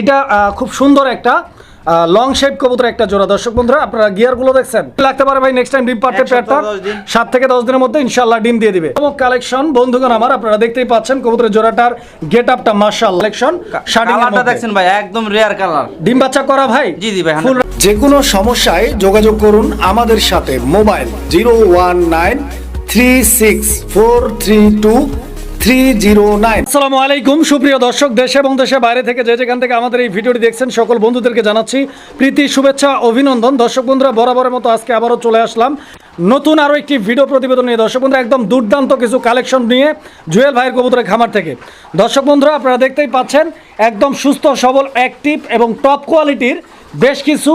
এটা খুব সুন্দর একটা লং শেপ কবুতর একটা জোড়া। দর্শক বন্ধুরা আপনারা গিয়ারগুলো দেখছেন? লাগতে পারে ভাই নেক্সট টাইম ডিম পারতে পেয়ারটা সাত থেকে দশ দিনের মধ্যে ইনশাল্লাহ ডিম দিয়ে দিবে। এবং কালেকশন বন্ধুগণ আমার আপনারা দেখতেই পাচ্ছেন কবুতরের জোড়াটার গেট আপটা মার্শাল কালেকশন শার্টিং কালারটা দেখছেন ভাই একদম রেয়ার কালার ডিম বাচ্চা করা ভাই? জি, জি ভাই, যে কোনো সমস্যায় যোগাযোগ করুন আমাদের সাথে mobile zero one nine three six four three two three zero nine আসসালামু আলাইকুম, সুপ্রিয় দর্শক, দেশে এবং দেশে বাইরে থেকে যে যেখান থেকে আমাদের এই ভিডিওটি দেখছেন, সকল বন্ধুদেরকে জানাচ্ছি প্রীতি, শুভেচ্ছা, অভিনন্দন। দর্শক বন্ধুরা, বরাবরের মতো আজকে আবারও চলে আসলাম। নতুন আরও একটি ভিডিও প্রতিবেদন নিয়ে। দর্শক বন্ধুরা, একদম দুর্দান্ত কিছু কালেকশন নিয়ে জুয়েল ভাইয়ের কবুতরের খামার থেকে। দর্শক বন্ধুরা, আপনারা দেখতেই পাচ্ছেন, একদম সুস্থ, সবল অ্যাক্টিভ এবং টপ কোয়ালিটির বেশ কিছু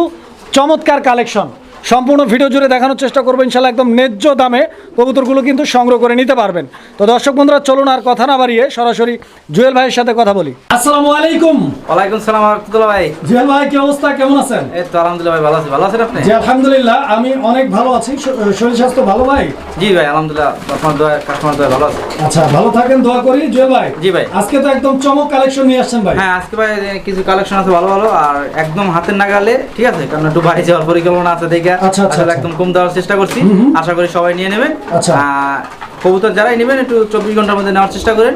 চমৎকার কালেকশন। সম্পূর্ণ ভিডিও জুড়ে দেখানোর চেষ্টা করব ইনশাল্লাহ একদম ন্যায্য দামে কবুতরগুলো কিন্তু সংগ্রহ করে নিতে পারবেন। তো দর্শক বন্ধুরা চলুন আর কথা না বাড়িয়ে সরাসরি জুয়েল ভাইয়ের সাথে কথা বলি। আসসালামু আলাইকুম। ওয়ালাইকুম সালাম রহমতুল্লাহ ভাই। জুয়েল ভাই কি অবস্থা? কেমন আছেন? এই তো আলহামদুলিল্লাহ ভাই ভালো আছি। ভালো আছেন আপনি? জি আলহামদুলিল্লাহ আমি অনেক ভালো আছি। শরীর স্বাস্থ্য ভালো ভাই? জি ভাই আলহামদুলিল্লাহ আপনার দোয়া কাস্টমার দোয়া ভালো আছে। আচ্ছা ভালো থাকেন দোয়া করি। জুয়েল ভাই জি ভাই। আজকে তো একদম চমক কালেকশন নিয়ে আসছেন ভাই। হ্যাঁ আজকে ভাই কিছু কালেকশন আছে ভালো ভালো আর একদম হাতের নাগালে ঠিক আছে? কারণ একটু বাড়ি যাওয়ার পরিকল্পনা আছে দেখে আচ্ছা, আচ্ছা, আসলে আচ্ছা। একদম কম দেওয়ার চেষ্টা করছি। আশা করি সবাই নিয়ে নেবেন। কবুতর যারাই নেবেন একটু চব্বিশ ঘণ্টার মধ্যে নেওয়ার চেষ্টা করেন।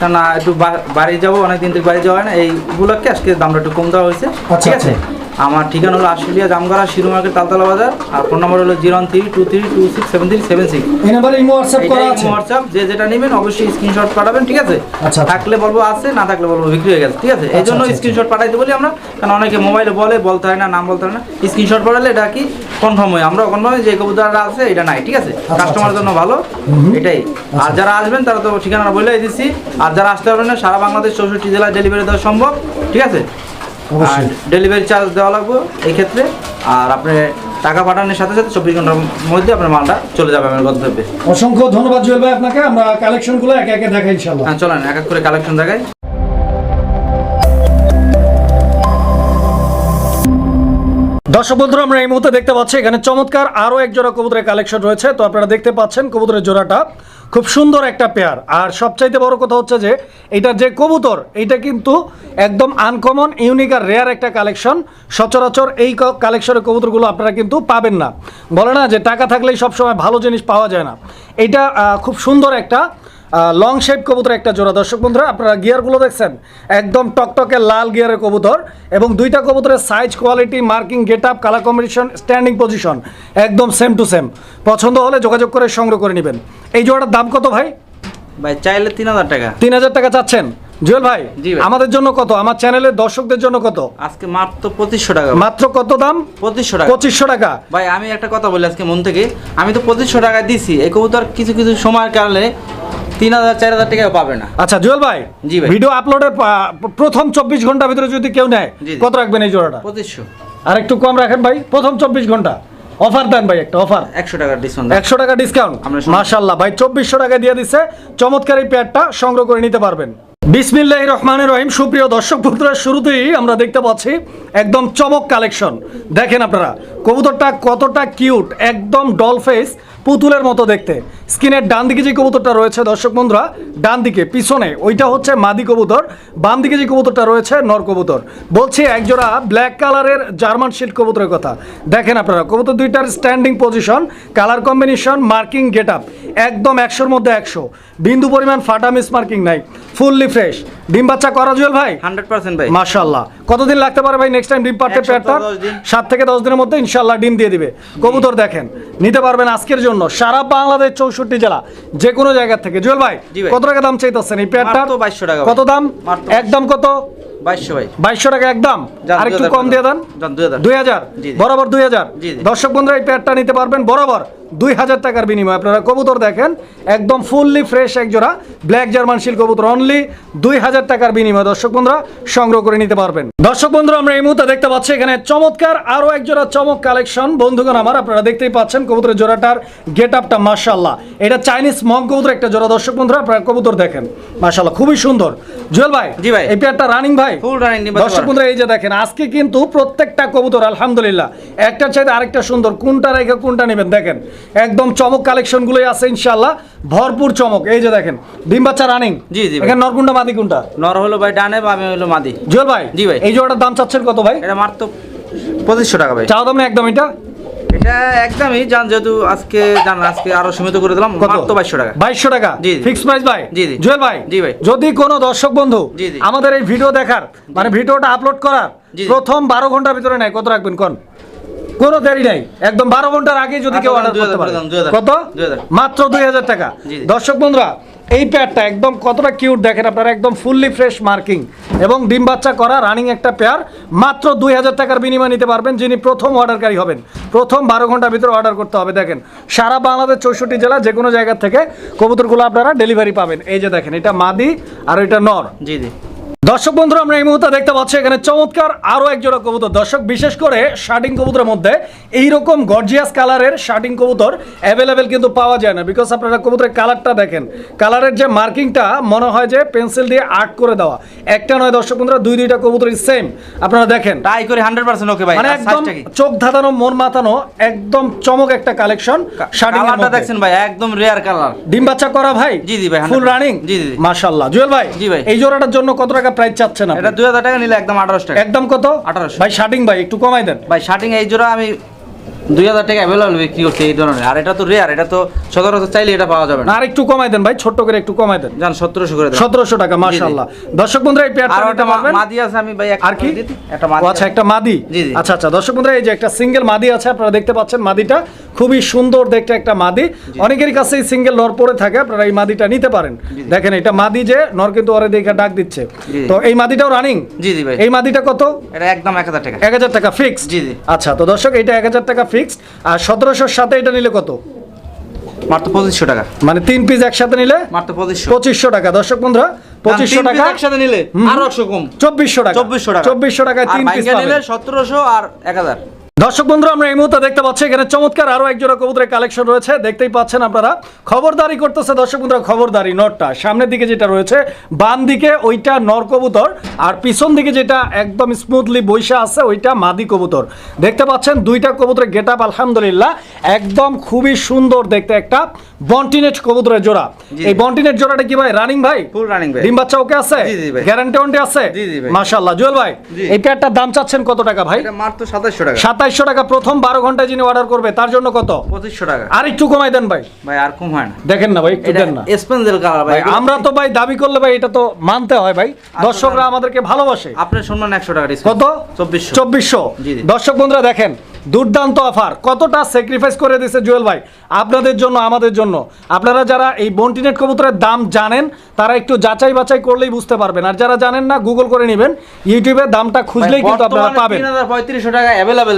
কারণ একটু বাড়ি যাব অনেকদিন থেকে বাড়ি যাওয়া হয় না। এই উপলক্ষে আজকে দামটা একটু কম দেওয়া হয়েছে। ঠিক আছে? আমার ঠিকানা হলো আশুলিয়া জামগড়া শিরু মার্কেট তালতলা বাজার আর ফোন নম্বর হলো zero three two three two six seven three seven six. এই নাম্বারে ইমো হোয়াটসঅ্যাপ করা আছে? হোয়াটসঅ্যাপ যে যেটা নেবেন অবশ্যই স্ক্রিনশট পাঠাবেন ঠিক আছে? আচ্ছা, আচ্ছা। থাকলে বলব আছে না থাকলে বলব বিক্রি হয়ে গেছে ঠিক আছে? এই আচ্ছা, জন্য আচ্ছা, স্ক্রিনশট পাঠাইতে বলি আমরা কারণ অনেকে মোবাইলে বলে বলতে হয় না নাম বলতে হয় না। স্ক্রিনশট পাঠালে এটা কি কনফার্ম হয়? আমরা কনফার্ম যে কবুতরটা আছে এটা নাই ঠিক আছে? আচ্ছা, কাস্টমারের জন্য ভালো এটাই। আর যারা আসবেন তারা তো ঠিকানা বলে দিচ্ছি। আর যারা আসতে পারবেন না সারা বাংলাদেশ চৌষট্টি জেলায় ডেলিভারি দেওয়া সম্ভব ঠিক আছে? আর ডেলিভারি চার্জ দেওয়া লাগবে এই ক্ষেত্রে। আর আপনি টাকা পাঠানোর সাথে সাথে চব্বিশ ঘণ্টার মধ্যে আপনার মালটা চলে যাবে আমার গন্তব্যে। অসংখ্য ধন্যবাদ জুয়েল ভাই আপনাকে। আমরা কালেকশনগুলো একে একে দেখাই হ্যাঁ চলেন এক এক করে কালেকশন দেখাই। দর্শক বন্ধুরা আমরা এই মুহূর্তে দেখতে পাচ্ছি এখানে চমৎকার আরও এক জোড়া কবুতরের কালেকশন রয়েছে। তো আপনারা দেখতে পাচ্ছেন কবুতরের জোড়াটা। খুব সুন্দর একটা পেয়ার আর সবচাইতে বড় কথা হচ্ছে যে, এটা যে কবুতর, এটা কিন্তু একদম আনকমন ইউনিক আর রেয়ার একটা কালেকশন সচরাচর এই কালেকশনের কবুতরগুলো আপনারা কিন্তু পাবেন না। বলে না যে টাকা থাকলেই সবসময় ভালো জিনিস পাওয়া যায় না। এটা খুব সুন্দর একটা লং শেপ কবুতর একটা জোড়া। দর্শক বন্ধুরা আপনারা গিয়ারগুলো দেখছেন? একদম টকটকে লাল গিয়ারের কবুতর এবং দুইটা কবুতরের size quality marking get up colour combination standing position একদম সেম টু সেম পছন্দ হলে যোগাযোগ করে সংগ্রহ করে নেবেন। এই জোড়াটার দাম কত ভাই? ভাই চাইলে তিন হাজার টাকা। তিন হাজার টাকা চাচ্ছেন? জুয়েল ভাই জি আমাদের জন্য কত? আমার চ্যানেলের দর্শকদের জন্য কত? আজকে মাত্র পঁচিশশো টাকা। মাত্র কত দাম? পঁচিশশো টাকা। পঁচিশশো টাকা। ভাই আমি একটা কথা বলি আজকে মন থেকে। আমি তো পঁচিশশো টাকা দিছি। এই কবুতর কিছু কিছু সময়ের কারণে তিন হাজার চার হাজার টাকা পাবে না। আচ্ছা জুয়েল ভাই জি ভাই। ভিডিও আপলোডের প্রথম চব্বিশ ঘণ্টার ভিতরে যদি কেউ নেয়। কত রাখবেন এই জোড়াটা? পঁচিশশো। আর একটু কম রাখেন ভাই প্রথম চব্বিশ ঘণ্টা। অফার দেন ভাই একটা অফার। একশো টাকার ডিসকাউন্ট একশো টাকা ডিসকাউন্ট মাশাল্লাহ ভাই চব্বিশশো টাকা দিয়ে দিচ্ছে চমৎকার এই প্যাডটা সংগ্রহ করে নিতে পারবেন। বিসমিল্লাহ রহমানের রহিম। সুপ্রিয় দর্শক বন্ধুরা শুরুতেই আমরা দেখতে পাচ্ছি একদম চমক কালেকশন। দেখেন আপনারা কবুতরটা কতটা কিউট একদম ডল ফেস পুতুলের মতো দেখতে। স্কিনের ডান দিকে যে কবুতরটা রয়েছে দর্শক বন্ধুরা ডান দিকে পিছনে ওইটা হচ্ছে মাদি কবুতর বাম দিকে যে কবুতরটা রয়েছে নর কবুতর। বলছি একজোড়া ব্ল্যাক কালারের জার্মান শিল্ড কবুতরের কথা। দেখেন আপনারা কবুতর দুইটার standing position colour combination marking get up একদম একশোর মধ্যে একশো। বিন্দু পরিমাণ ফাটা মিস মার্কিং নাই। ফুললি ফ্রেশ ডিম বাচ্চা করা জুয়েল ভাই? হান্ড্রেড পার্সেন্ট ভাই। মাশাল্লাহ কতদিন লাগতে পারে ভাই নেক্সট টাইম ডিম পারতে পেয়ারটা সাত থেকে দশ দিনের মধ্যে ইনশাল্লাহ ডিম দিয়ে দিবে। কবুতর দেখেন। নিতে পারবেন আজকের জন্য। সারা বাংলাদেশ চৌষট্টি জেলা যে কোনো জায়গা থেকে। জুয়েল ভাই কত টাকা দাম চাইতেছেন এই পেয়ারটা মাত্র 2200 টাকা কত দাম? একদম কত? বাইশশো টাকা একদম? আর একটু কম দিয়ে দেন। দুই হাজার। জি, জি। বরাবর দুই হাজার? জি, জি। দর্শক বন্ধুরা এই প্যাডটা নিতে পারবেন বরাবর দুই হাজার টাকার বিনিময়ে। আপনারা কবুতর দেখেন একদম ফুললি ফ্রেশ এক ব্ল্যাক জার্মান শিল কবুতর অনলি দুই হাজার টাকার বিনিময়ে। দর্শক বন্ধুরা সংগ্রহ করে নিতে পারবেন। দর্শক বন্ধুরা আমরা এই মুহূর্তে দেখতে পাচ্ছি এখানে চমৎকার আরও এক জোড়া চমক কালেকশন বন্ধুগণ আমার আপনারা দেখতেই পাচ্ছেন কবুতরের জোড়াটার গেট আপটা মার্শাল্লাহ এটা চাইনিজ মগ কবুতর একটা জোড়া। দর্শক বন্ধুরা আপনারা কবুতর দেখেন। মার্শাল্লাহ খুবই সুন্দর। জুয়েল ভাই জি ভাই। এই পেয়ারটা রানিং ভাই? ফুল রানিং দর্শক বন্ধুরা এই যে দেখেন আজকে কিন্তু প্রত্যেকটা কবুতর আলহামদুলিল্লাহ একটার চাইতে আরেকটা সুন্দর কোনটা রেখে কোনটা নেবেন? দেখেন একদম চমক কালেকশন গুলোই আছে ইনশাল্লাহ ভরপুর চমক। এই যে দেখেন ডিম বাচ্চা রানিং জি, জি। এখানে নরকুন্ডা মাদি কোনটা? নর হলো ভাই ডানে হলো মাদি। জুয়েল ভাই জি ভাই। এই জোড়াটার দাম চাচ্ছেন কত ভাই? এটা মাত্র পঁচিশশো টাকা ভাই। চাও দাম না একদম এটা? এটা একদমই জান যেহেতু আজকে জান আজকে আরও সীমিত করে দিলাম কত বাইশশো টাকা বাইশশো টাকা জি। ফিক্স প্রাইস ভাই জি, জি। জুয়েল ভাই জি ভাই। যদি কোনো দর্শক বন্ধু। আমাদের এই ভিডিও দেখার মানে ভিডিওটা আপলোড করার। প্রথম বারো ঘণ্টার ভিতরে নেয় কত রাখবেন কোন কোনো দেরি নাই একদম বারো ঘণ্টার আগে যদি কেউ আচ্ছা, অর্ডার করতে পারে। কত মাত্র দুই হাজার টাকা। দর্শক বন্ধুরা এই পেয়ারটা একদম কতটা কিউট দেখেন আপনারা, একদম ফুললি ফ্রেশ মার্কিং এবং ডিম বাচ্চা করা রানিং একটা পেয়ার মাত্র দুই হাজার টাকার বিনিময় নিতে পারবেন যিনি প্রথম অর্ডারকারী হবেন। প্রথম বারো ঘণ্টার ভিতরে অর্ডার করতে হবে, দেখেন। সারা বাংলাদেশ চৌষট্টি জেলা, যে কোনো জায়গা থেকে কবুতরগুলো আপনারা ডেলিভারি পাবেন। এই যে দেখেন, এটা মাদি আর এটা নর। জি জি। দর্শক বন্ধুরা আমরা এই মুহূর্তে দেখতে পাচ্ছি এখানে চমৎকার আরও এক জোড়া কবুতর। দর্শক বিশেষ করে শার্টিং কবুতরের মধ্যে এইরকম গর্জিয়াস কালারের শার্টিং কবুতর অ্যাভেলেবেল কিন্তু পাওয়া যায় না। বিকজ আপনারা কবুতরের কালারটা দেখেন। কালারের যে মার্কিংটা মনে হয় যে পেন্সিল দিয়ে আর্ট করে দেওয়া। একটা নয় দর্শক বন্ধুরা দুই দুইটা কবুতরই সেম আপনারা দেখেন। ট্রাই করে হান্ড্রেড পার্সেন্ট ওকে ভাই। মানে একদম? চোখ ধাঁধানো মন মাতানো একদম চমক একটা কালেকশন শার্টিং কালারটা দেখছেন ভাই একদম রেয়ার কালার ডিম বাচ্চা করা ভাই? জি, জি ভাই, ফুল রানিং জি, জি, জি। মাশাআল্লাহ। জুয়েল ভাই জি ভাই। এই জোড়াটার জন্য কত টাকা প্রাইস চাচ্ছেন আপনি? এটা দুই হাজার টাকা নিলে একদম আঠারোশো টাকা। একদম কত? 1800 ভাই শার্টিং ভাই একটু কমাই দেন। ভাই শার্টিং এই জোড়া আমি দুই হাজার টাকা অ্যাভেলেবল বিক্রি করছি এই ধরনের? আর এটা তো রেয়ার এটা তো সচরাচর চাইলে এটা পাওয়া যাবে না। আর একটু কমাই দেন ভাই ছোট্ট করে একটু কমাই দেন। জান সতেরোশো করে সতেরোশো টাকা মাশাআল্লাহ। দর্শক বন্ধুরা এই পেয়ারটা আর একটা মাদি আছে আমি ভাই আর কি? একটা মাদি আচ্ছা একটা মাদি? জি। আচ্ছা আচ্ছা দর্শক বন্ধুরা এই যে একটা সিঙ্গেল মাদি আছে আপনারা দেখতে পাচ্ছেন মাদিটা। খুবই সুন্দর দেখতে একটা মাদি। অনেকেরই কাছে এই সিঙ্গেল নর পরে থাকে আপনারা এই মাদিটা নিতে পারেন। দেখেন এটা মাদি যে নর কিন্তু ওরে দেখে ডাক দিচ্ছে। তো এই মাদিটাও রানিং জি জি ভাই। এই মাদিটা কত? এটা একদম এক হাজার টাকা। এক হাজার টাকা ফিক্সড জি, জি। আচ্ছা তো দর্শক এটা এক হাজার টাকা ফিক্সড আর সতেরোশোর সাথে এটা নিলে কত? মাত্র পঁচিশশো টাকা। মানে তিন পিস একসাথে নিলে? মাত্র পঁচিশশো। পঁচিশশো টাকা। দর্শক বন্ধুরা পঁচিশশো টাকা। একসাথে নিলে আরও একশো কম। চব্বিশশো টাকা। চব্বিশশো টাকা। চব্বিশশো টাকায় তিন পিস নিলে সতেরোশো আর এক হাজার। দর্শক বন্ধুরা আমরা এই মুহূর্তে দেখতে পাচ্ছি এখানে চমৎকার আরও এক জোড়া কবুতরের কালেকশন রয়েছে। দেখতেই পাচ্ছেন আপনারা খবরদারি করতেছে দর্শক বন্ধুরা খবরদারি নটটা। সামনের দিকে যেটা রয়েছে বাম দিকে ওইটা নর কবুতর আর পিছন দিকে যেটা একদম স্মুথলি বৈশা আছে ওইটা মাদি কবুতর। দেখতে পাচ্ছেন দুইটা কবুতরের গেট আপ আলহামদুলিল্লাহ একদম খুবই সুন্দর দেখতে একটা বন্টিনেট কবুতরের জোড়া। এই বন্টিনেট জোড়াটা কি ভাই রানিং ভাই? ফুল রানিং ভাই। ডিম বাচ্চা ওকে আছে? গ্যারান্টি ওয়ারেন্টি আছে? জি, জি ভাই। মাশাআল্লাহ। জুয়েল ভাই। এই প্যাডটার দাম চাচ্ছেন কত টাকা ভাই? এটা মাত্র সাতাশশো টাকা। সাতাইশশো টাকা প্রথম বারো ঘন্টায় যিনি অর্ডার করবে তার জন্য কত? পঁচিশশো টাকা। আর একটু কমাই দেন ভাই। ভাই আর কম হয় না। দেখেন না ভাই একটু দেন না। স্পেন্সেল কালার ভাই আমরা তো ভাই দাবি করলে ভাই এটা তো মানতে হয় ভাই। দর্শকরা আমাদেরকে ভালোবাসে। আপনার সম্মান একশো টাকা কত? চব্বিশশো। চব্বিশশো। দর্শক বন্ধুরা দেখেন দুর্দান্ত অফার কতটা স্যাক্রিফাইস করে দিয়েছে জুয়েল ভাই? আপনাদের জন্য আমাদের জন্য। আপনারা যারা এই বন্টিনেট কবুতরের দাম জানেন তারা একটু যাচাই বাছাই করলেই বুঝতে পারবেন। আর যারা জানেন না গুগল করে নেবেন। ইউটিউবে দামটা খুঁজলেই কিন্তু আপনারা পাবেন। টাকা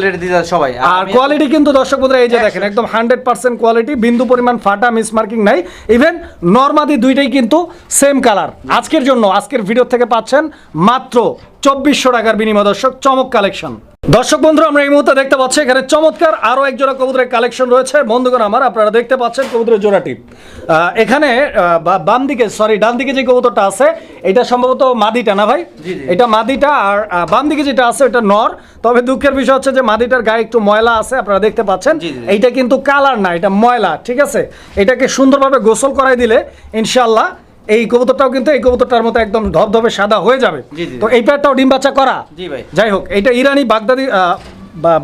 রেট সবাই। আর কোয়ালিটি কিন্তু দর্শক বন্ধুরা এই যে দেখেন একদম হান্ড্রেড পার্সেন্ট কোয়ালিটি বিন্দু পরিমাণ ফাটা মিস মার্কিং নাই। ইভেন নর্মাদি দুইটাই কিন্তু সেম কালার আজকের জন্য আজকের ভিডিও থেকে পাচ্ছেন মাত্র চব্বিশশো টাকার বিনিময় দর্শক চমক কালেকশন দর্শক বন্ধুরা আমরা এই মুহূর্তে দেখতে পাচ্ছি এখানে চমৎকার আরও এক জোড়া কবুতরের কালেকশন রয়েছে। বন্ধুগণ আমার আপনারা দেখতে পাচ্ছেন কবুতরের জোড়াটি। এখানে বাম দিকে সরি ডান দিকে যে কবুতরটা আছে এটা সম্ভবত মাদিটা না ভাই। এটা মাদিটা আর বাম দিকে যেটা আছে এটা নর। তবে দুঃখের বিষয় হচ্ছে যে মাদিটার গায়ে একটু ময়লা আছে আপনারা দেখতে পাচ্ছেন। এইটা কিন্তু কালার না এটা ময়লা ঠিক আছে? এটাকে সুন্দরভাবে গোসল করাই দিলে ইনশাল্লাহ এই কবুতরটাও কিন্তু এই কবুতরটার মতো একদম ধবধবে সাদা হয়ে যাবে। তো এই প্যাডটাও ডিম বাচ্চা করা। জি ভাই। যাই হোক এটা ইরানি বাগদাদি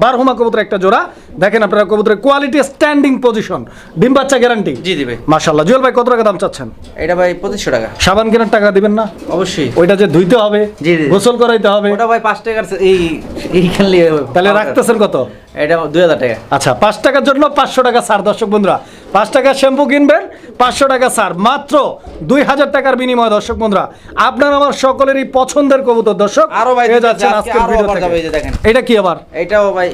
বারহুমা কবুতর একটা জোড়া। দেখেন আপনারা কবুতরের কোয়ালিটি স্ট্যান্ডিং পজিশন ডিম বাচ্চা গ্যারান্টি জি জি ভাই। মাশাল্লাহ জুয়েল ভাই কত টাকা দাম চাচ্ছেন? এটা ভাই পঁচিশশো টাকা। সাবান কেনার টাকা দিবেন না? অবশ্যই। ওইটা যে ধুইতে হবে জি, জি। গোসল করাইতে হবে। ওটা ভাই পাঁচ টাকার এই এই খেললে তাহলে রাখতেছেন কত? এটা দুই হাজার টাকা। আচ্ছা পাঁচ টাকার জন্য পাঁচশো টাকা দর্শক বন্ধুরা। পাঁচ টাকার শ্যাম্পু কিনবেন পাঁচশো টাকা মাত্র দুই হাজার টাকার বিনিময় দর্শক বন্ধুরা আপনার আমার সকলেরই পছন্দের কবুতর দর্শক। আরও ভাই যাচ্ছেন আজকের ভিডিও দেখেন। এটা কি আবার? এটাও ভাই।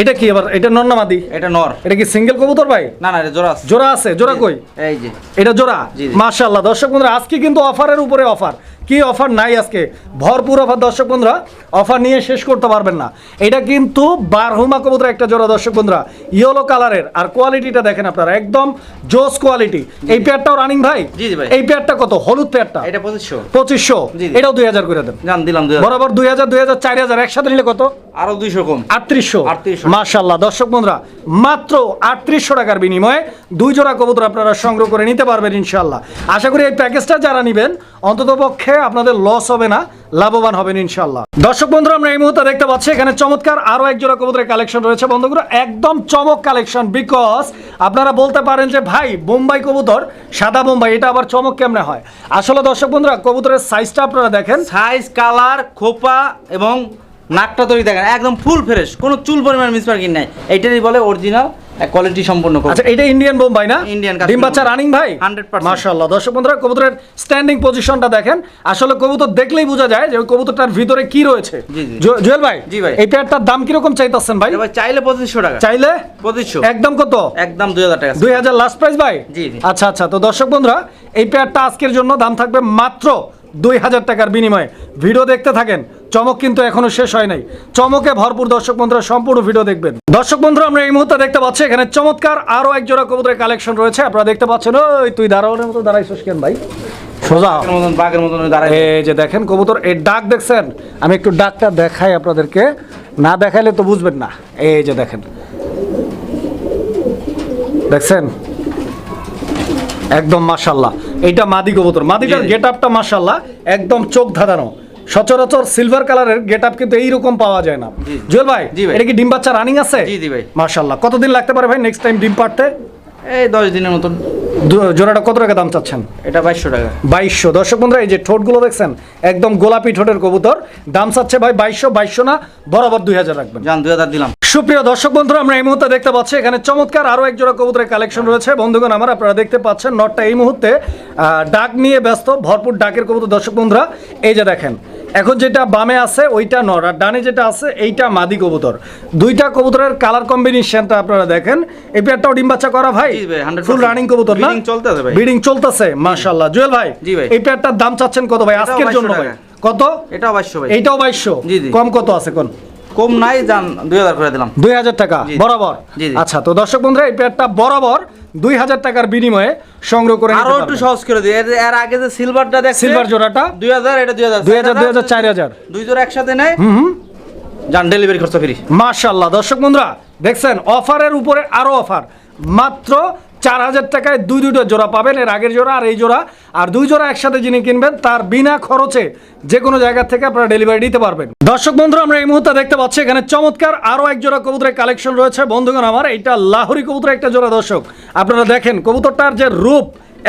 এটা কি আবার? এটা নন্নামাদি এটা নর। এটা কি সিঙ্গেল কবুতর ভাই? না না এটা জোড়া আছে। জোড়া আছে জোড়া কই? এই যে। এটা জোড়া। মাশাআল্লাহ দর্শক বন্ধুরা আজকে কিন্তু অফারের উপরে অফার। কি অফার নাই আজকে? ভরপুর অফার দর্শক বন্ধুরা অফার নিয়ে শেষ করতে পারবেন না। এটা কিন্তু বারহুমা কবুতর একটা জোড়া দর্শক বন্ধুরা ইয়েলো কালারের আর কোয়ালিটিটা দেখেন আপনারা একদম জোস কোয়ালিটি এই পেয়ারটাও রানিং ভাই। এই পেয়ারটা কত? হলুদ পেয়ারটা এটা পঁচিশশো। পঁচিশশো। এটাও দুই হাজার করে দেন। জান দিলাম বরাবর দুই হাজার দুই হাজার চার হাজার একসাথে নিলে কত? আরও দুইশো কম। আটত্রিশশো। 3800 মাশাল্লাহ দর্শক বন্ধুরা মাত্র আটত্রিশশো টাকার বিনিময়ে দুই জোড়া কবুতর আপনারা সংগ্রহ করে নিতে পারবেন ইনশাল্লাহ আশা করি এই প্যাকেজটা যারা নেবেন অন্তত পক্ষে আপনাদের লস হবে না, লাভবান হবেন ইনশাল্লাহ দর্শক বন্ধুরা, আমরা এই মুহূর্তে দেখতে পাচ্ছি, এখানে চমৎকার আরও এক জোড়া কবুতরের কালেকশন রয়েছে বন্ধুগুলো। একদম চমক কালেকশন বিকজ আপনারা বলতে পারেন যে, ভাই, বোম্বাই কবুতর, সাদা বোম্বাই, এটা আবার চমক কেমনে হয়? আসলে দর্শক বন্ধুরা, কবুতরের সাইজটা আপনারা দেখেন। সাইজ কালার খোপা এবং নাকটা তৈরি দেখেন, একদম ফুল ফ্রেশ কোনো চুল পরিমাণ মিসমার্কিং নাই। এইটারই বলে অরিজিনাল কোয়ালিটি সম্পূর্ণ আচ্ছা এটা ইন্ডিয়ান বোম্বাই না? Indian ডিম বাচ্চা রানিং ভাই? 100% মাশাআল্লাহ। দর্শক বন্ধুরা কবুতরের স্ট্যান্ডিং পজিশনটা দেখেন। আসলে কবুতর দেখলেই বোঝা যায় যে ওই কবুতরটার ভিতরে কি রয়েছে। জুয়েল ভাই জি ভাই। দাম কীরকম চাইতেছেন ভাই? ভাই চাইলে পঁচিশশো টাকা। চাইলে? পঁচিশশো। একদম কত? একদম দুই হাজার টাকা। দুই হাজার লাস্ট প্রাইস ভাই? জি। আচ্ছা আচ্ছা। তো দর্শক বন্ধুরা এই পেয়ারটা আজকের জন্য দাম থাকবে মাত্র দুই হাজার টাকার বিনিময়ে। ভিডিও দেখতে থাকেন। চমক কিন্তু এখনও শেষ হয় নাই। চমকে ভরপুর দর্শক বন্ধুরা সম্পূর্ণ ভিডিও দেখবেন। দর্শক বন্ধুরা আমরা এই মুহূর্তে দেখতে পাচ্ছি এখানে চমৎকার আরও এক জোড়া কবুতরের কালেকশন রয়েছে। আপনারা দেখতে পাচ্ছেন ওই তুই দাঁড়ানোর মতো দাঁড়াইছিস কেন ভাই? সোজা মতন বাঘের মতন দাঁড়ায় এই যে দেখেন কবুতর এই ডাক দেখছেন? আমি একটু ডাকটা দেখাই আপনাদেরকে। না দেখাইলে তো বুঝবেন না। এই যে দেখেন। দেখছেন? একদম মাশাল্লাহ এইটা মাদি কবুতর। মাদিটার। গেট আপটা মাশাল্লাহ একদম চোখ ধাঁধানো। সচরাচর সিলভার কালারের গেট আপ কিন্তু এইরকম পাওয়া যায় না। জুয়েল ভাই এটা কি ডিম বাচ্চা রানিং আছে? জি, জি ভাই। মাশাল্লাহ কতদিন লাগতে পারে ভাই নেক্সট টাইম ডিম পাড়তে? এই দশ দিনের মতন। জোড়াটা কত টাকা দাম চাচ্ছেন? এটা বাইশশো টাকা। বাইশশো। দর্শক বন্ধুরা এই যে ঠোঁটগুলো দেখছেন একদম গোলাপি ঠোঁটের কবুতর। দাম চাচ্ছে ভাই বাইশশো বাইশশো না বরাবর দুই হাজার রাখবেন। জান দুই হাজার দিলাম। সুপ্রিয় দর্শক বন্ধুরা আমরা এই মুহূর্তে দেখতে পাচ্ছি এখানে চমৎকার আরও এক জোড়া কবুতরের কালেকশন রয়েছে। বন্ধুগণ আমার আপনারা দেখতে পাচ্ছেন নটটা এই মুহূর্তে ডাক নিয়ে ব্যস্ত ভরপুর ডাকের কবুতর। দর্শক বন্ধুরা এই যে দেখেন এখন যেটা বামে আছে ওইটা নর আর ডানে যেটা আছে এইটা মাদি কবুতর। দুইটা কবুতরের কালার কম্বিনেশনটা আপনারা দেখেন। এই পেয়ারটাও ডিম বাচ্চা করা ভাই? জি ভাই, 100% ফুল রানিং কবুতর না? চলতেছে ভাই। ব্রিডিং চলতেছে মাশাআল্লাহ। জুয়েল ভাই এই পেয়ারটার দাম চাচ্ছেন কত ভাই? আজকের জন্য ভাই। কত? এটাও বাইশশো ভাই। এইটাও বাইশশো। জি, জি। কম কত আছে কোন? কম নাই জান দুই হাজার করে দিলাম। দুই হাজার টাকা বরাবর। আচ্ছা তো দর্শক বন্ধুরা এই পেয়ারটা বরাবর দুই হাজার টাকার বিনিময়ে সংগ্রহ করে আরও একটু সহজ করে দিই। এর- আগে যে সিলভারটা দেখছে সিলভার জোড়াটা? দুই হাজার এটা দুই হাজার। দুই হাজার দুই হাজার চার হাজার। দুই জোড়া একসাথে নেয় যান ডেলিভারি খরচা ফ্রি। মাশাল্লাহ দর্শক বন্ধুরা দেখছেন অফারের উপরে আরও অফার মাত্র চার হাজার টাকায় দুই দুটো জোড়া পাবেন এর আগের জোড়া আর এই জোড়া। আর দুই জোড়া একসাথে যিনি কিনবেন তার বিনা খরচে যে কোনো জায়গা থেকে আপনারা ডেলিভারি দিতে পারবেন। দর্শক বন্ধুরা আমরা এই মুহূর্তে দেখতে পাচ্ছি এখানে চমৎকার আরও এক জোড়া কবুতরের কালেকশন রয়েছে। বন্ধুগণ আমার এইটা লাহোরি কবুতর একটা জোড়া দর্শক। আপনারা দেখেন কবুতরটার যে রূপ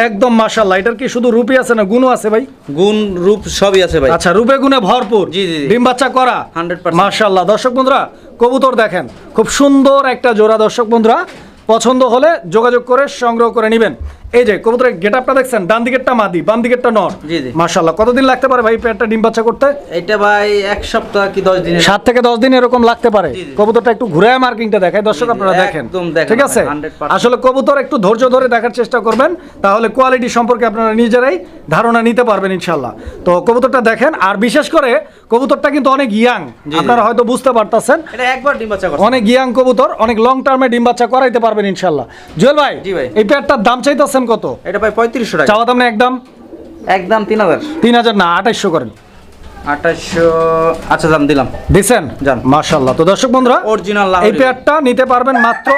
একদম মাশাল্লাহ এটার কি শুধু রূপই আছে না গুণও আছে ভাই? গুণ রূপ সবই আছে ভাই। আচ্ছা রূপে গুণে ভরপুর জি, জি। ডিম বাচ্চা করা। 100% মাশাআল্লাহ। দর্শক বন্ধুরা কবুতর দেখেন খুব সুন্দর একটা জোড়া দর্শক বন্ধুরা। পছন্দ হলে যোগাযোগ করে সংগ্রহ করে নেবেন। এই যে কবুতরের গেটআপটা দেখছেন? ডান দিকেরটা মাদি বাম দিকেরটা নর। জি, জি। মাশাআল্লাহ। কতদিন লাগতে পারে ভাই পেয়ারটা ডিম বাচ্চা করতে? এটা ভাই এক সপ্তাহ কি দশ দিনের। সাত থেকে দশ দিন এরকম লাগতে পারে। কবুতরটা একটু ঘুরে মার্কিংটা দেখায়। দর্শক আপনারা দেখেন। একদম দেখেন ঠিক আছে? আসলে কবুতর একটু ধৈর্য ধরে দেখার চেষ্টা করবেন। তাহলে কোয়ালিটি সম্পর্কে আপনারা নিজেরাই ধারণা নিতে পারবেন ইনশাল্লাহ তো কবুতরটা দেখেন। আর বিশেষ করে কবুতরটা কিন্তু অনেক ইয়াং। আপনারা হয়তো বুঝতে পারতেছেন। এটা একবার ডিম বাচ্চা করছে। অনেক ইয়াং কবুতর অনেক লং টার্মে ডিম বাচ্চা করাইতে পারবেন ইনশাল্লাহ। জুয়েল ভাই জি ভাই। এই পেয়ারটার দাম চাইতেছেন কত? এটা ভাই পঁয়ত্রিশশো টাকা। চাওয়া দাম না একদম? একদম তিন হাজার। তিন হাজার না আঠাইশশো করেন। আঠাশশো আচ্ছা দাম দিলাম। দিছেন? যান। মাশাল্লাহ। তো দর্শক বন্ধুরা অরিজিনাল এই পেয়ারটা নিতে পারবেন মাত্র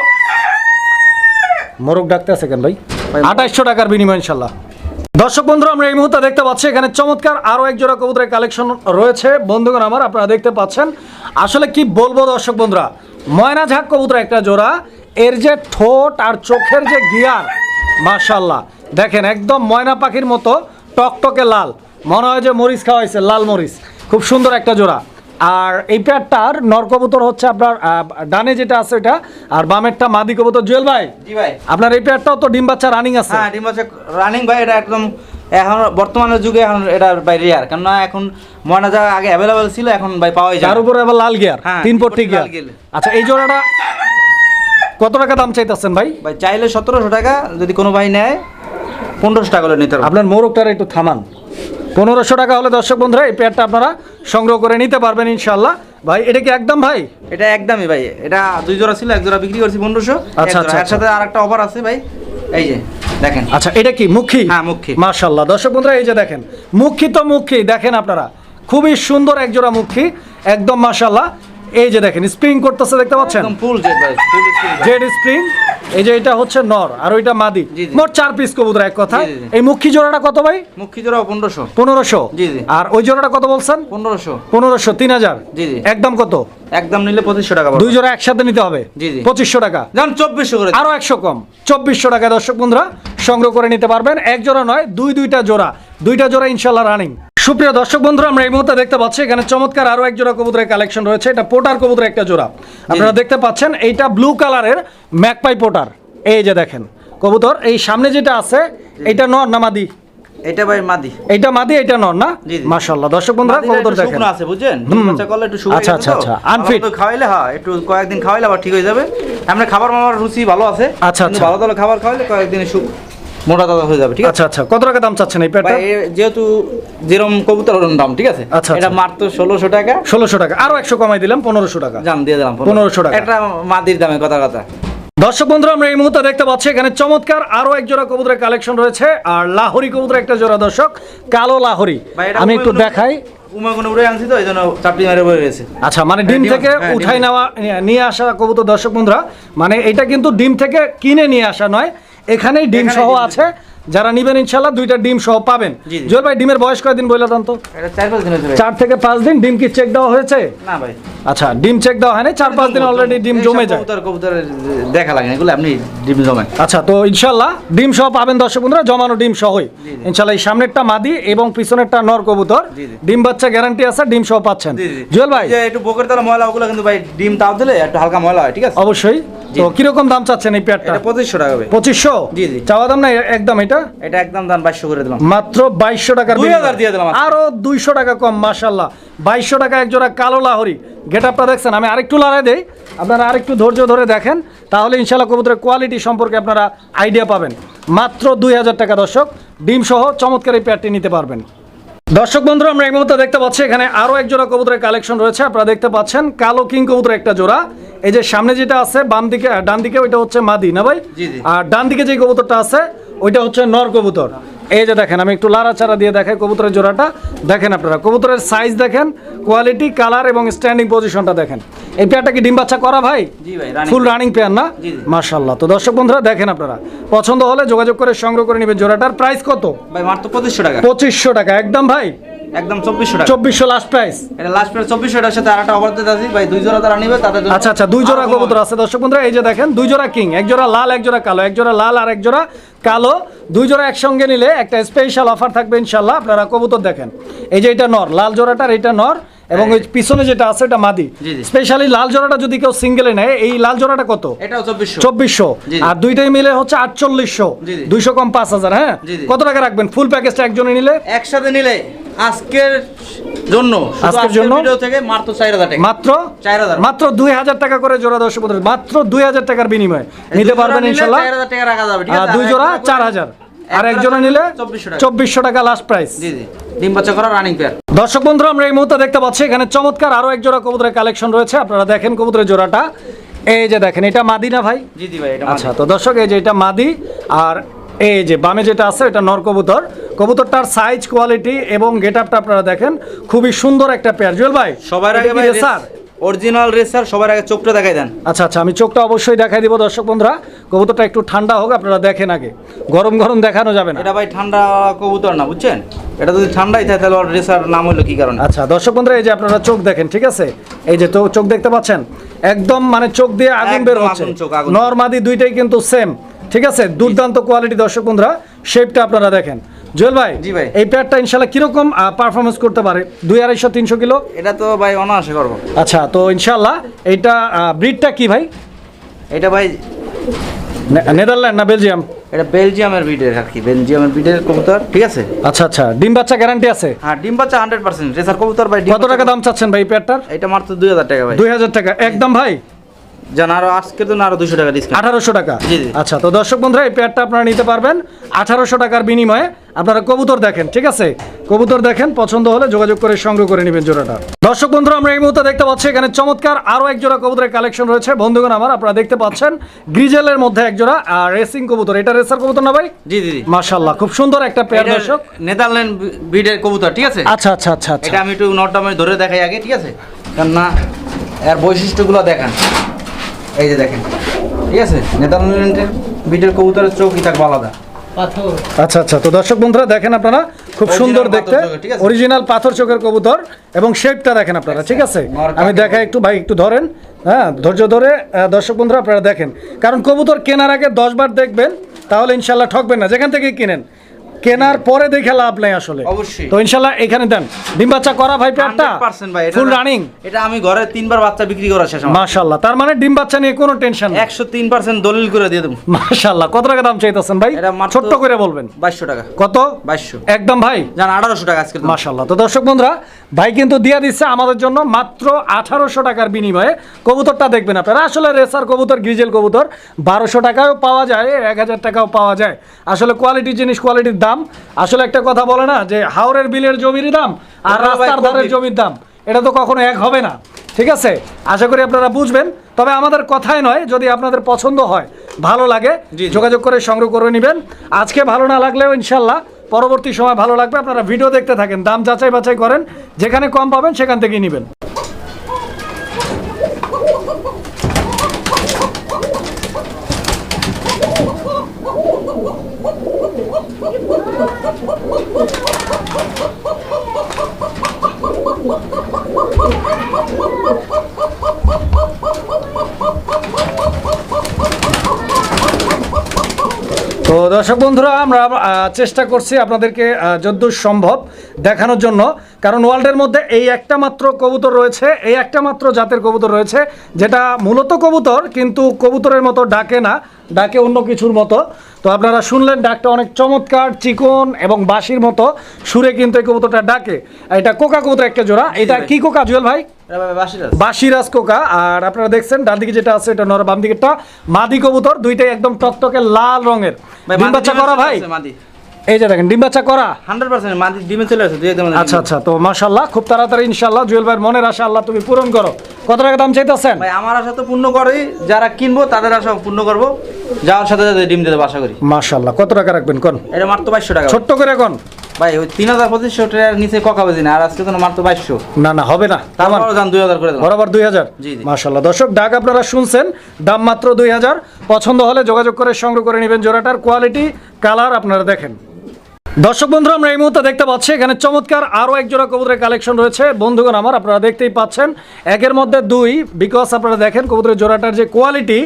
মোরগ ডাকতে আছে কেন ভাই? আঠাইশশো টাকার বিনিময় ইনশাল্লাহ। দর্শক বন্ধুরা, আমরা এই মুহূর্তে দেখতে পাচ্ছি, এখানে চমৎকার আরও এক জোড়া কবুতরের কালেকশন রয়েছে। বন্ধুগণ, আমার আপনারা দেখতে পাচ্ছেন, আসলে কি বলব দর্শক বন্ধুরা ময়না ঝাঁক কবুতর একটা জোড়া, এর যে ঠোঁট আর চোখের যে গিয়ার মাশাল্লাহ দেখেন একদম ময়না পাখির মতো টকটকে লাল, মনে হয় যে মরিচ খাওয়াইছে, লাল মরিচ, খুব সুন্দর একটা জোড়া। আর এই পেয়ারটার নর কবুতর হচ্ছে আপনার ডানে যেটা আছে এটা আর বামেরটা মাদি কবুতর। জুয়েল ভাই জি ভাই। আপনার এই পেয়ারটাও তো ডিম বাচ্চা রানিং আছে। হ্যাঁ ডিম বাচ্চা রানিং ভাই এটা একদম এখন বর্তমানের যুগে এখন এটা ভাই রেয়ার কেননা এখন ময়না যা আগে অ্যাভেলেবেল ছিল এখন ভাই পাওয়াই যায়। তার। উপরে আবার লাল গিয়ার হ্যাঁ, তিন পট্টি গিয়ার আচ্ছা এই জোড়াটা কত টাকা দাম চাইতেছেন ভাই? ভাই চাইলে সতেরোশো টাকা যদি কোনো ভাই নেয় পনেরোশো টাকা করে নিতে আপনার মোরগটার একটু থামান। পনেরোশো টাকা হলে দর্শক বন্ধুরা এই পেয়ারটা আপনারা সংগ্রহ করে নিতে পারবেন ইনশাল্লাহ ভাই এটা কি একদম ভাই? এটা একদমই ভাই এটা দুই জোড়া ছিল এক জোড়া বিক্রি করছি পনেরোশো আচ্ছা, আচ্ছা, এর সাথে আর একটা অফার আছে ভাই এই যে দেখেন। আচ্ছা এটা কি মুখী? হ্যাঁ, মুখী। মাশাল্লাহ দর্শক বন্ধুরা এই যে দেখেন মুখী তো মুখী দেখেন আপনারা। খুবই সুন্দর এক জোড়া মুখী একদম মাশাল্লাহ এই যে দেখেন স্প্রিং করতেছে দেখতে পাচ্ছেন? ফুল জেড স্প্রিং এই যে এটা হচ্ছে নর আর ওইটা মাদি। মোট চার পিস কবুতর এক কথা। এই মুখী জোড়াটা কত ভাই? মুখী জোড়া পনেরোশো। পনেরোশো। জি, জি। আর ওই জোড়াটা কত বলছেন? পনেরোশো। পনেরোশো তিন হাজার। জি, জি। একদম কত? একদম নিলে পঁচিশশো টাকা দুই জোড়া একসাথে নিতে হবে? জি, জি। পঁচিশশো টাকা। যেমন চব্বিশশো করে আরও একশো কম। চব্বিশশো টাকা দর্শক বন্ধুরা সংগ্রহ করে নিতে পারবেন। এক জোড়া নয় দুই দুইটা জোড়া। দুইটা জোড়া ইনশাল্লাহ রানিং সুপ্রিয় দর্শক বন্ধুরা আমরা এই মুহূর্তে দেখতে পাচ্ছি এখানে চমৎকার আরও এক জোড়া কবুতরের কালেকশন রয়েছে। এটা পোটার কবুতরের একটা জোড়া। আপনারা দেখতে পাচ্ছেন এইটা ব্লু কালারের ম্যাকপাই পোটার। এই যে দেখেন কবুতর এই সামনে যেটা আছে এইটা নর না মাদি? এটা ভাই মাদি। এইটা মাদি এইটা নর না? জি। দর্শক বন্ধুরা কবুতর দেখেন শুকনো আছে বুঝছেন? বাচ্চা করলে একটু শুকিয়ে আচ্ছা, আচ্ছা। আচ্ছা। আপাতত খাওয়াইলে হ্যাঁ একটু কয়েকদিন খাওয়াইলে আবার ঠিক হয়ে যাবে। আমরা খাবার মামার রুচি ভালো আছে। আচ্ছা, আচ্ছা। ভালো ভালো খাবার খাওয়াইলে কয়েকদিন সুখ মোটা তাজা হয়ে যাবে ঠিক আছে? আচ্ছা আচ্ছা। কত টাকা দাম চাচ্ছেন এই প্যাডটা যেহেতু যেরকম কবুতর ওরকম দাম ঠিক আছে? আচ্ছা, এটা আচ্ছা। মাত্র ষোলোশো টাকা। ষোলোশো টাকা। আরও একশো কমাই দিলাম পনেরোশো টাকা। জান দিয়ে দিলাম 1500 টাকা। একটা মাদির দামে কথা কথা। দর্শক বন্ধুরা আমরা এই মুহূর্তে দেখতে পাচ্ছি এখানে চমৎকার আরও এক জোড়া কবুতরের কালেকশন রয়েছে আর লাহোরি কবুতরের একটা জোড়া দর্শক কালো লাহোরি। আমি একটু দেখাই। আচ্ছা মানে ডিম ডিম- থেকে হ্যাঁ, উঠাই নেওয়া নিয়ে আসা কবুতর দর্শক বন্ধুরা। মানে এটা কিন্তু ডিম থেকে কিনে নিয়ে আসা নয় এখানেই ডিম সহ আছে। যারা নিবেন ইনশাল্লাহ দুইটা ডিম সহ পাবেন। জোর ভাই ডিমের বয়স কয়দিন বলে দেন তো? চার থেকে পাঁচ দিন? ডিম কি চেক দেওয়া হয়েছে? না ভাই। আচ্ছা ডিম চেক দেওয়া হয়নি চার পাঁচ দিন অলরেডি ডিম জমে যায়। দেখা লাগে এগুলো আপনি ডিম জমেন আচ্ছা তো ইনশাল্লাহ ডিম সহ পাবেন দর্শক বন্ধুরা জমানো ডিম সহই। ইনশাল্লাহ এই সামনেরটা মাদি এবং পিছনেরটা নর কবুতর। ডিম বাচ্চা গ্যারান্টি আছে ডিম সহ পাচ্ছেন। জুয়েল ভাই। যে একটু বকের তলা ময়লা ওগুলো কিন্তু ভাই ডিম তাপ দিলে একটু হালকা ময়লা হয় ঠিক আছে? অবশ্যই। তো কীরকম দাম চাচ্ছেন এই পেয়ারটা? এটা পঁচিশশো টাকা পঁচিশশো? জি, জি। চাওয়া দাম না একদম এটা এটা? একদম দাম বাইশশো করে দিলাম। মাত্র বাইশশো টাকার 2000 দিয়ে দিলাম আরও দুইশো টাকা কম মাশাল্লাহ বাইশশো টাকা এক জোড়া কালো লাহরি। গেট দেখছেন আমি আরেকটু লড়াই দেই। আপনারা আরেকটু ধৈর্য ধরে দেখেন তাহলে ইনশাল্লাহ কবুতরের কোয়ালিটি সম্পর্কে আপনারা আইডিয়া পাবেন। মাত্র দুই হাজার টাকা দর্শক। ডিম সহ চমৎকার এই প্যাটটি নিতে পারবেন। দর্শক বন্ধুরা আমরা এই মুহূর্তে দেখতে পাচ্ছি এখানে আরও এক জোড়া কবুতরের কালেকশন রয়েছে। আপনারা দেখতে পাচ্ছেন কালো কিং কবুতরের একটা জোড়া। এই যে সামনে যেটা আছে বাম দিকে ডান দিকে ওইটা হচ্ছে মাদি না ভাই। আর ডান দিকে যে কবুতরটা আছে ওইটা হচ্ছে নর কবুতর। এই যে দেখেন আমি একটু লাড়াচাড়া দিয়ে দেখাই কবুতরের জোড়াটা। দেখেন আপনারা কবুতরের সাইজ দেখেন কোয়ালিটি কালার এবং স্ট্যান্ডিং পজিশনটা দেখেন। এই পেয়ারটা কি ডিম বাচ্চা করা ভাই? ফুল রানিং পেয়ার না। মাশাল্লাহ তো দর্শক বন্ধুরা দেখেন আপনারা পছন্দ হলে যোগাযোগ করে সংগ্রহ করে নেবেন জোড়াটার। প্রাইস কত? ভাই মাত্র পঁচিশশো টাকা। পঁচিশশো টাকা। একদম ভাই একদম চব্বিশশো টাকা। চব্বিশশো লাস্ট প্রাইস এটা লাস্ট প্রাইস চব্বিশশো টাকার সাথে আরেকটা অফার দিতে আছি ভাই দুই জোড়া তারা নিবে তাদের জন্য আচ্ছা আচ্ছা দুই জোড়া কবুতর আছে দর্শক বন্ধুরা এই যে দেখেন দুই জোড়া কিং এক জোড়া লাল এক জোড়া কালো এক জোড়া লাল আর এক জোড়া কালো। দুই জোড়া একসঙ্গে নিলে একটা স্পেশাল অফার থাকবে ইনশাল্লাহ আপনারা কবুতর দেখেন। এই যে এটা নর লাল জোড়াটার এটা নর এবং ওই পিছনে যেটা আছে এটা মাদি। স্পেশালি লাল জোড়াটা যদি কেউ সিঙ্গেলে নেয় এই লাল জোড়াটা কত? এটাও চব্বিশশো। আর দুইটাই মিলে হচ্ছে আটচল্লিশশো। দুইশো কম পাঁচ হাজার হ্যাঁ। কত টাকা রাখবেন? ফুল প্যাকেজটা একজনে নিলে? একসাথে নিলে। আজকের জন্য আজকের জন্য? ভিডিও থেকে মাত্র চার হাজার টাকা। মাত্র? 4000 মাত্র দুই হাজার টাকা করে জোড়া দর্শক বন্ধু মাত্র দুই হাজার টাকার বিনিময়ে। নিতে পারবেন চার হাজার টাকা রাখা যাবে ঠিক আছে? দুই আর জোড়া এক জোড়া চার করে- হাজার। এক আর এক জোড়া জোড়া নিলে চব্বিশশো টাকা। লাস্ট প্রাইস জি জি। ডিম বাচ্চা করা রানিং পেয়ার দর্শক বন্ধুরা আমরা এই মুহূর্তে দেখতে পাচ্ছি এখানে চমৎকার আরও এক জোড়া কবুতরের কালেকশন রয়েছে। আপনারা দেখেন কবুতরের জোড়াটা। এই যে দেখেন এটা মাদি না ভাই? জি জি ভাই এটা আচ্ছা তো দর্শক এই যে এটা মাদি আর এই যে বামে যেটা আছে এটা নর কবুতর। কবুতরটার সাইজ কোয়ালিটি এবং গেট আপটা আপনারা দেখেন খুবই সুন্দর একটা পেয়ার জুয়েল ভাই সবার আগে রেসার? অরিজিনাল রেসার সবার আগে চোখটা দেখাই দেন। আচ্ছা আচ্ছা আমি চোখটা অবশ্যই দেখাই দিব দর্শক বন্ধুরা। কবুতরটা একটু ঠান্ডা হোক আপনারা দেখেন আগে। গরম গরম দেখানো যাবে না। এটা ভাই ঠান্ডা কবুতর না বুঝছেন? এটা যদি ঠান্ডাই থাকে তাহলে রেসার নাম হলো কি কারণে? আচ্ছা দর্শক বন্ধুরা এই যে আপনারা চোখ দেখেন ঠিক আছে? এই যে তো চোখ দেখতে পাচ্ছেন? একদম মানে চোখ দিয়ে আগুন বের হচ্ছে। নরমাদি দুইটাই কিন্তু সেম ঠিক আছে? দুর্দান্ত কোয়ালিটি দর্শক বন্ধুরা শেপটা আপনারা দেখেন। জুয়েল ভাই জি ভাই। এই প্যাডটা ইনশাল্লাহ কীরকম পারফরমেন্স করতে পারে? দুই আড়াইশো তিনশো কিলো? এটা তো ভাই অনায়াসে করব। আচ্ছা তো ইনশাল্লাহ এইটা ব্রিডটা কি ভাই? এটা ভাই নেদারল্যান্ড না বেলজিয়াম? এটা বেলজিয়ামের বিডের আর কি বেলজিয়ামের বিডের কবুতর ঠিক আছে? আচ্ছা আচ্ছা ডিম বাচ্চা গ্যারান্টি আছে? হ্যাঁ ডিম বাচ্চা হান্ড্রেড পার্সেন্ট রেসার কবুতর ভাই কত টাকা দাম চাচ্ছেন ভাই এই প্যাডটার এটা মাত্র দুই হাজার টাকা ভাই। দুই হাজার টাকা একদম ভাই? জান আরও আজকের জন্য আরও টাকা ডিসকাউন্ট টাকা? জি। আচ্ছা তো দর্শক বন্ধুরা এই প্যাডটা আপনারা নিতে পারবেন। আঠারোশো টাকার বিনিময়ে আপনারা কবুতর দেখেন ঠিক আছে? কবুতর দেখেন পছন্দ হলে যোগাযোগ করে সংগ্রহ করে নেবেন জোড়াটা। দর্শক বন্ধুরা আমরা এই মুহূর্তে দেখতে পাচ্ছি এখানে চমৎকার আরও এক জোড়া কবুতরের কালেকশন রয়েছে। বন্ধুগণ আমার আপনারা দেখতে পাচ্ছেন গ্রিজেলের মধ্যে এক জোড়া আর রেসিং কবুতর। এটা রেসার কবুতর না ভাই? জি জি মাশাল্লাহ খুব সুন্দর একটা পেয়ার দর্শক। নেদারল্যান্ড ব্রিডের কবুতর ঠিক আছে? আচ্ছা আচ্ছা আচ্ছা আচ্ছা। এটা আমি একটু নটটা আমি ধরে দেখাই আগে ঠিক আছে? কারণ না এর বৈশিষ্ট্যগুলো দেখান। এই যে দেখেন। ঠিক আছে? নেদারল্যান্ডের ব্রিডের কবুতরের চোখই থাকবে আলাদা। আচ্ছা আচ্ছা। তো দর্শক বন্ধুরা দেখেন আপনারা খুব সুন্দর দেখতে? অরিজিনাল পাথর চোখের কবুতর এবং শেপটা দেখেন আপনারা ঠিক আছে? আমি কাকে দেখাই একটু ভাই একটু ধরেন। হ্যাঁ ধৈর্য ধরে দর্শক বন্ধুরা আপনারা দেখেন। কারণ কবুতর কেনার আগে দশ বার দেখবেন তাহলে ইনশাল্লাহ ঠকবেন না। যেখান থেকে কিনেন। কেনার পরে দেখে লাভ নেই আসলে। অবশ্যই। তো ইনশাল্লাহ এখানে দেন। ডিম বাচ্চা করা ভাই পেয়ারটা 100% ভাই ফুল রানিং এটা আমি ঘরে তিনবার বাচ্চা বিক্রি করা শেষ আমার। মাশাল্লাহ তার মানে ডিম বাচ্চা নিয়ে কোনো টেনশন নেই একশো তিন পার্সেন্ট দলিল করে দিয়ে দেবো। মাশাল্লাহ কত টাকা দাম চাইতেছেন ভাই? মাত্র- করে বলবেন। বাইশশো টাকা। কত? বাইশশো। একদম ভাই? জান আঠারোশো টাকা আজকে মাশাল্লাহ তো দর্শক বন্ধুরা ভাই কিন্তু দিয়ে দিচ্ছে আমাদের জন্য মাত্র আঠারোশো টাকার বিনিময়ে। কবুতরটা দেখবেন আপনারা। আসলে রেসার কবুতর গ্রিজেল কবুতর বারোশো টাকাও পাওয়া যায় এক হাজার টাকাও পাওয়া যায়। আসলে কোয়ালিটি জিনিস কোয়ালিটির দাম আসলে একটা কথা বলে না যে হাওরের বিলের জমির দাম আর রাস্তার ধারের জমির দাম এটা তো কখনো এক হবে না। ঠিক আছে? আশা করি আপনারা বুঝবেন। তবে আমাদের কথাই নয় যদি আপনাদের পছন্দ হয় ভালো লাগে। যোগাযোগ করে সংগ্রহ করে নেবেন। আজকে ভালো না লাগলেও ইনশাল্লাহ পরবর্তী সময় ভালো লাগবে। আপনারা ভিডিও দেখতে থাকেন দাম যাচাই বাছাই করেন যেখানে কম পাবেন সেখান থেকেই নেবেন। তো দর্শক বন্ধুরা, আমরা চেষ্টা করছি আপনাদেরকে যদ্দূর সম্ভব দেখানোর জন্য। কারণ ওয়ার্ল্ডের মধ্যে এই একটা মাত্র কবুতর রয়েছে, এই একটা মাত্র জাতের কবুতর রয়েছে, যেটা মূলত কবুতর, কিন্তু কবুতরের মতো ডাকে না, ডাকে অন্য কিছুর মতো। তো আপনারা শুনলেন ডাকটা অনেক চমৎকার চিকন এবং বাঁশির মতো। সুরে কিন্তু এই কবুতরটা ডাকে। এটা কোকা কবুতর একটা জোড়া। এটা কি কোকা জুয়েল ভাই? বাসিরাজ বাসিরাজ কোকা। আর আপনারা দেখছেন ডান দিকে যেটা আছে এটা নর বাম দিকেরটা মাদি কবুতর। দুইটাই একদম টকটকে লাল রঙের। বাচ্চা করা ভাই? মাদি। এই যে দেখেন ডিম বাচ্চা করা। হান্ড্রেড পার্সেন্ট মাদি ডিমে চলে আসে আচ্ছা আচ্ছা তো মাশাল্লাহ খুব তাড়াতাড়ি ইনশাল্লাহ জুয়েল ভাইয়ের মনের আশা আল্লাহ তুমি পূরণ করো। কত টাকা দাম চাইতেছেন? ভাই আমার আশা তো পূর্ণ করেই যারা কিনবো তাদের আশা পূর্ণ করব। যাওয়ার সাথে সাথে ডিম দিতে আশা করি। মাশাল্লাহ কত টাকা রাখবেন কোন? এটা মাত্র বাইশশো টাকা। ছোট্ট করে কোন? ভাই ওই তিন হাজার পঁচিশশো টাকার নিচে ককা বেজি না আর আজকে তো মাত্র বাইশশো। না না হবে না। আমার যান দুই হাজার করে বরাবর দুই হাজার। মাশাল্লাহ দর্শক ডাক আপনারা শুনছেন দাম মাত্র দুই হাজার। পছন্দ হলে যোগাযোগ করে সংগ্রহ করে নেবেন জোড়াটার কোয়ালিটি কালার আপনারা দেখেন। দর্শক বন্ধুরা আমরা এই মুহূর্তে দেখতে পাচ্ছি এখানে চমৎকার আরও এক জোড়া কবুতরের কালেকশন রয়েছে। বন্ধুগণ আমার আপনারা দেখতেই পাচ্ছেন একের মধ্যে দুই বিকজ আপনারা দেখেন কবুতরের জোড়াটার যে কোয়ালিটি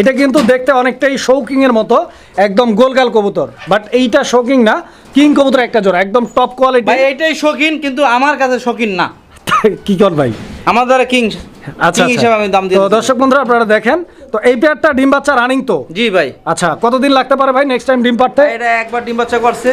এটা কিন্তু দেখতে অনেকটাই শৌকিংয়ের মতো একদম গোলগাল কবুতর। বাট এইটা শৌকিং না কিং কবুতর একটা জোড়া একদম টপ কোয়ালিটি ভাই এইটাই শৌখিন কিন্তু আমার কাছে শৌখিন না। কি কর ভাই? আমার দ্বারা কিং আচ্ছা হিসাবে আমি দাম তো দর্শক বন্ধুরা আপনারা দেখেন তো এই পেয়ারটা ডিম বাচ্চা রানিং তো? জি ভাই। আচ্ছা কতদিন লাগতে পারে ভাই নেক্সট টাইম ডিম পারতে এটা একবার ডিম বাচ্চা করছে।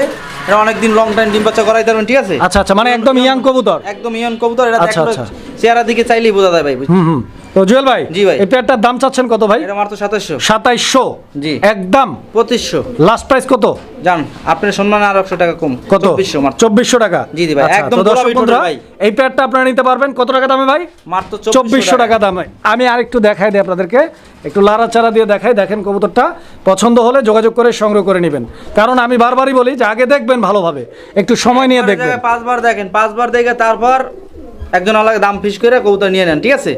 এটা অনেকদিন লং টাইম ডিম বাচ্চা করাই দেবেন ঠিক আছে? আচ্ছা আচ্ছা মানে একদম ইয়াং কবুতর? একদম ইয়াং কবুতর এটা আচ্ছা, আচ্ছা। চেহারা দিকে চাইলেই বোঝা যায় ভাই হুম হুম। তো জুয়েল ভাই জি ভাই। এই পেয়ারটার দাম চাচ্ছেন কত ভাই? এটা মাত্র সাতাশশো সাতাইশশো? জি। একদম? পঁচিশশো। লাস্ট প্রাইস কত? জান আপনার সম্মান আর একশো টাকা কম। কত? চব্বিশশো মাত্র। চব্বিশশো টাকা? জি, জি ভাই, আচ্ছা, একদম ভাই। এই পেয়ারটা আপনারা নিতে পারবেন। কত টাকা দামে ভাই? মাত্র চব্বিশশো টাকা। দামে। আমি আরেকটু দেখাই দিই আপনাদেরকে। একটু লাড়াচাড়া দিয়ে দেখাই। দেখেন কবুতরটা। পছন্দ হলে যোগাযোগ করে সংগ্রহ করে নেবেন। কারণ আমি বারবারই বলি যে আগে দেখবেন ভালোভাবে। একটু সময় নিয়ে দেখবেন। পাঁচবার দেখেন পাঁচবার দেখে তারপর একজন আলাদা দাম ফিস করে কবুতর নিয়ে নেন ঠিক আছে?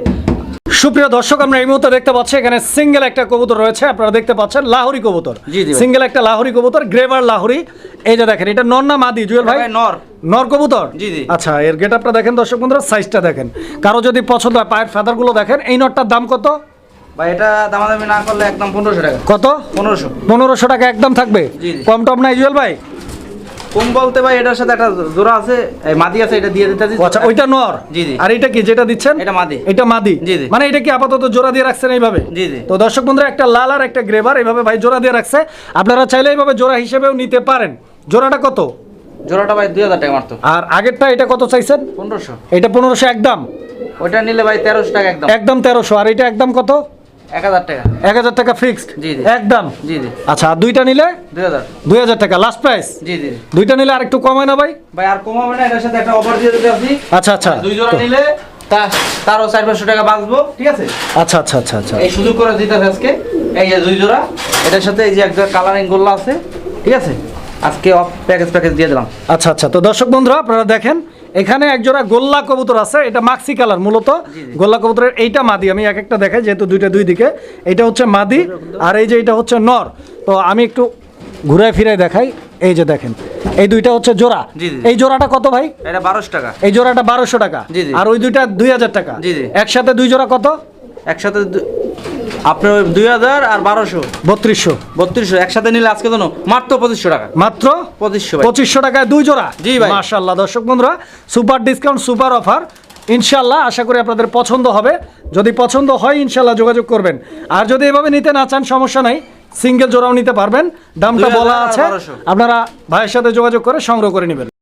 সুপ্রিয় দর্শক আমরা এই মুহূর্তে দেখতে পাচ্ছি এখানে সিঙ্গেল একটা কবুতর রয়েছে। আপনারা দেখতে পাচ্ছেন লাহোরি কবুতর। সিঙ্গেল একটা লাহোরি কবুতর গ্রেভার লাহোরি। এই যে দেখেন এটা নর না মাদি? জুয়েল ভাই? নর। নর কবুতর? জি, জি। আচ্ছা এর গেট আপটা দেখেন দর্শক বন্ধুরা সাইজটা দেখেন। কারও যদি পছন্দ হয় পায়ের ফেদারগুলো দেখেন এই নরটার দাম কত? ভাই এটা দামাদামি না করলে একদম পনেরোশো টাকা। কত? পনেরোশো। পনেরোশো টাকা একদম থাকবে। কম টম নাই জুয়েল ভাই? কম বলতে ভাই এটার সাথে একটা জোড়া আছে? এই মাদি আছে এটা দিয়ে দিতে আচ্ছা ওইটা নর? জি, জি। আর এটা কি যেটা দিচ্ছেন? এটা মাদি। এটা মাদি? জি, জি। মানে এটা কি আপাতত জোড়া দিয়ে রাখছেন এইভাবে? জি, জি। তো দর্শক বন্ধুরা একটা লাল আর একটা গ্রেভার এইভাবে ভাই জোড়া দিয়ে রাখছে। আপনারা চাইলে এইভাবে জোড়া হিসেবেও নিতে পারেন। জোড়াটা কত? জোড়াটা ভাই দুই হাজার টাকা মারতো। আর আগেরটা এটা কত চাইছেন? পনেরোশো। এটা পনেরোশো একদম। ওইটা নিলে ভাই তেরোশো টাকা একদম। একদম তেরোশো। আর এটা একদম কত? এক হাজার টাকা। ফিক্সড জি, জি। একদম? জি জি। আচ্ছা দুইটা নিলে? দুই হাজার। দুই হাজার টাকা লাস্ট প্রাইস জি জি। দুইটা নিলে আরেকটু কমায় না ভাই? ভাই আর কমাবে না এটার সাথে একটা অফার দিয়ে দিতে আপনি আচ্ছা আচ্ছা। দুই জোড়া নিলে তারও চার পাঁচশো টাকা বাঁচবো ঠিক আছে? আচ্ছা আচ্ছা আচ্ছা আচ্ছা। এই সুযোগ করে দিতে আজকে এই যে দুই জোড়া। এটার সাথে এই যে একটা কালারিং গোল্লা আছে ঠিক আছে? আজকে অফ প্যাকেজ প্যাকেজ দিয়ে দিলাম। আচ্ছা আচ্ছা। তো দর্শক বন্ধুরা আপনারা দেখেন এখানে একজোড়া গোল্লা কবুতর আছে এটা মাক্সি কালার মূলত। গোল্লা কবুতরের এইটা মাদি আমি এক একটা দেখাই যেহেতু দুইটা দুই দিকে। এটা হচ্ছে মাদি আর এই যে এটা হচ্ছে নর। তো আমি একটু ঘুরায় ফিরায় দেখাই এই যে দেখেন এই দুইটা হচ্ছে জোড়া। এই জোড়াটা কত ভাই? এটা বারোশো টাকা। এই জোড়াটা বারোশো টাকা। আর ওই দুইটা দুই হাজার টাকা। একসাথে দুই জোড়া কত? একসাথে আপনার দুই হাজার আর বারোশো। বত্রিশশো। বত্রিশশো একসাথে নিলে আজকে তো মাত্র পঁচিশশো টাকা। মাত্র পঁচিশশো পঁচিশশো টাকায় দুই জোড়া? জি ভাই। মাশাল্লাহ দর্শক বন্ধুরা সুপার ডিসকাউন্ট সুপার অফার। ইনশাল্লাহ আশা করি আপনাদের পছন্দ হবে। যদি পছন্দ হয় ইনশাল্লাহ যোগাযোগ করবেন। আর যদি এভাবে নিতে না চান সমস্যা নাই। সিঙ্গেল জোড়াও নিতে পারবেন। দামটা বলা আছে। আপনারা ভাইয়ের সাথে যোগাযোগ করে সংগ্রহ করে নেবেন।